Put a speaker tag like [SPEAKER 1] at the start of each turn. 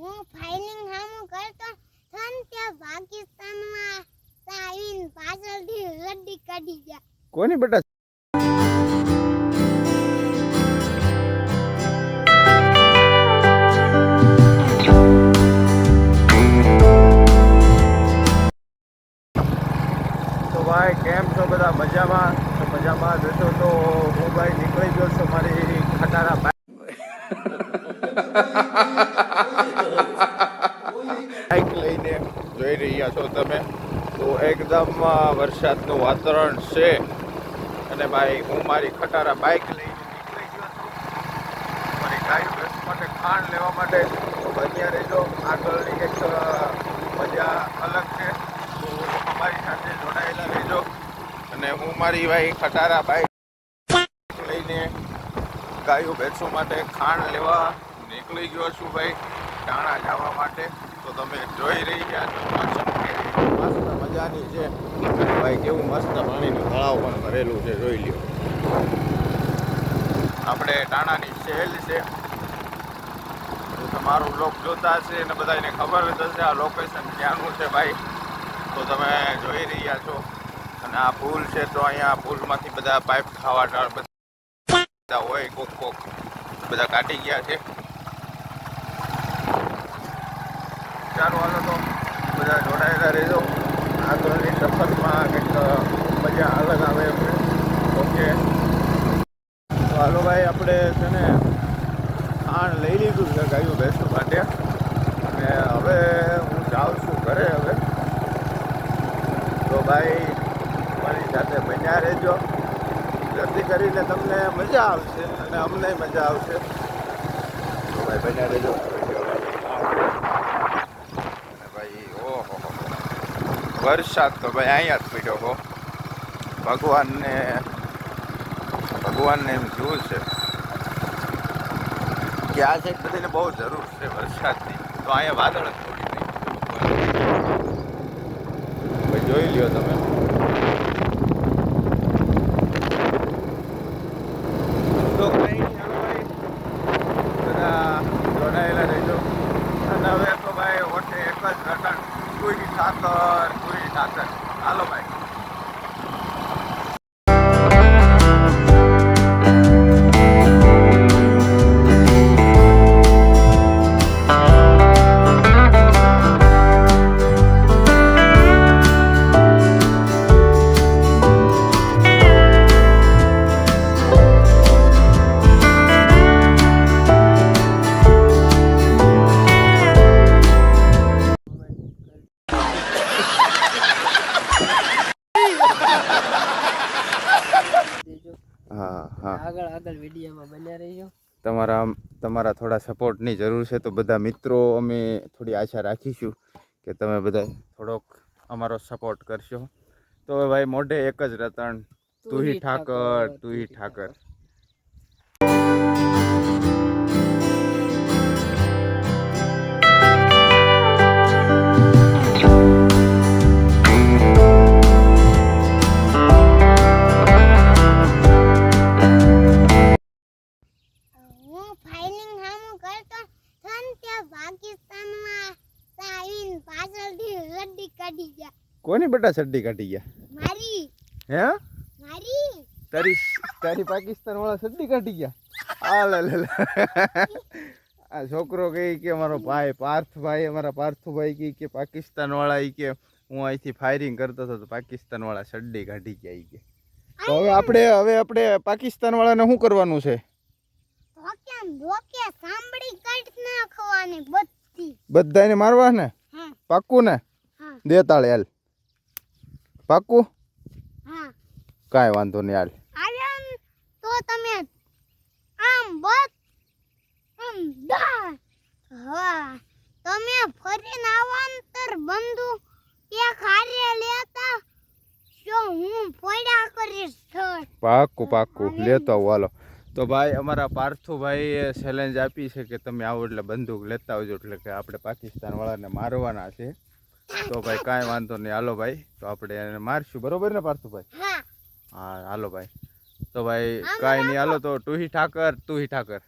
[SPEAKER 1] હું ફાઇલિંગ હામું કરતો થન ત્યાં પાકિસ્તાનમાં આવીને પાછળથી રડ્ડી કાઢી ગયા.
[SPEAKER 2] કોની બેટા? તો ભાઈ કેમ છો બધા? મજામાં? તો મજામાં જોતો તો હું ભાઈ નીકળી ગયો છું મારી ખટારા બાઇક લઈને જોઈ રહ્યા છો તમે. તો એકદમ વરસાદનું વાતાવરણ છે. અને ભાઈ, હું મારી ખટારા બાઇક લઈને નીકળી ગયો છું. મારી ગાય ભેંસ માટે ખાંડ લેવા માટે. બન્યા રહેજો આગળની એક મજા અલગ છે. તો અમારી સાથે જોડાયેલા રહેજો. અને હું મારી ભાઈ ખટારા બાઇક લઈને ગાયો ભેંસો માટે ખાંડ લેવા નીકળી ગયો છું ભાઈ, ટાણા જવા માટે. તો તમે જોઈ રહ્યા છો. મસ્ત મજાની છે. ભાઈ, કેવું મસ્ત પાણીનું તળાવ પણ ભરેલું છે, જોઈ લ્યો. આપણે ટાણાની સહેલ છે. તમારું લોક જોતા હશે અને બધાને ખબર જ હશે આ લોકેશન ક્યાંનું છે ભાઈ. તો તમે જોઈ રહ્યા છો. અને આ પુલ છે તો અહીંયા પુલમાંથી બધા પાઇપ ખાવા બધા હોય, કોક કોક બધા કાઢી ગયા છે. ચાલો, હાલો તો. બધા જોડાયેલા રહેજો. આગળની સફરમાં કંઈક મજા અલગ આવે એમ છે. ઓકે. તો હાલો ભાઈ, આપણે છે ને ખાણ લઈ લીધું છે ગાયું ભેંસો માટે અને હવે હું જાઉં છું ઘરે હવે. તો ભાઈ, મારી સાથે બન્યા રહેજો. જેથી કરીને તમને મજા આવશે અને અમને મજા આવશે. તો ભાઈ, બન્યા રહેજો અને ભાઈ ઓહો વરસાદ તો ભાઈ અહીંયા જ પીડ્યો હો. ભગવાનને ભગવાનને એમ જોવું છે. કે આ સાઈડ બધાને બહુ જરૂર છે વરસાદની. તો અહીંયા વાદળ જ થોડી જોઈ લ્યો તમે.
[SPEAKER 3] આગળ આગળ વિડીયોમાં બન્યા રહીજો.
[SPEAKER 2] તમારા તમારા થોડા સપોર્ટની જરૂર છે તો બધા મિત્રો અમે થોડી આશા રાખીશું કે તમે બધા થોડોક અમારો સપોર્ટ કરશો. તો ભાઈ મોઢે એક જ રતન. તુહી ઠાકર તુહી ઠાકર. કોની બેટા સડ્ડી કાઢી ગયા?
[SPEAKER 1] મારી.
[SPEAKER 2] હે?
[SPEAKER 1] મારી.
[SPEAKER 2] તારી તારી પાકિસ્તાન વાળા સડ્ડી કાઢી ગયા? આ લે લે. આ છોકરો કહે કે અમારો ભાઈ પાર્થભાઈ અમારા પાર્થુભાઈ કહે કે પાકિસ્તાન વાળા ઈ કે હું અહીંથી ફાયરિંગ કરતો હતો તો પાકિસ્તાન વાળા સડ્ડી કાઢી ગયા કે. તો હવે આપણે હવે આપણે પાકિસ્તાન વાળાને શું કરવાનું છે? બધાને મારવા ને પાક્કું ને
[SPEAKER 1] દેતાળ
[SPEAKER 2] દે તાળે હાલ. પાક્કું
[SPEAKER 1] હા.
[SPEAKER 2] કાંઈ વાંધો નહીં હાલ.
[SPEAKER 1] આયન તો તમે આમ બસ આમ દા હા તમે ફરીને આવાંતર બંધુ એક હારે લેતા જો હું પોડા કરીશ
[SPEAKER 2] પાક્કું પાક્કું લેતો આવું હાલો. તો ભાઈ અમારા પાર્થુભાઈએ ચેલેન્જ આપી છે કે તમે આવો એટલે બંદૂક લેતા આવજો એટલે કે આપણે પાકિસ્તાન વાળાને મારવાના છે. તો ભાઈ કાંઈ વાંધો નહીં. હાલો ભાઈ તો આપણે એને મારશું. બરોબર ને પાર્થુભાઈ?
[SPEAKER 1] હા.
[SPEAKER 2] હા હાલો ભાઈ. તો ભાઈ કાંઈ નહીં હાલો તો તું હી ઠાકર તું હી ઠાકર.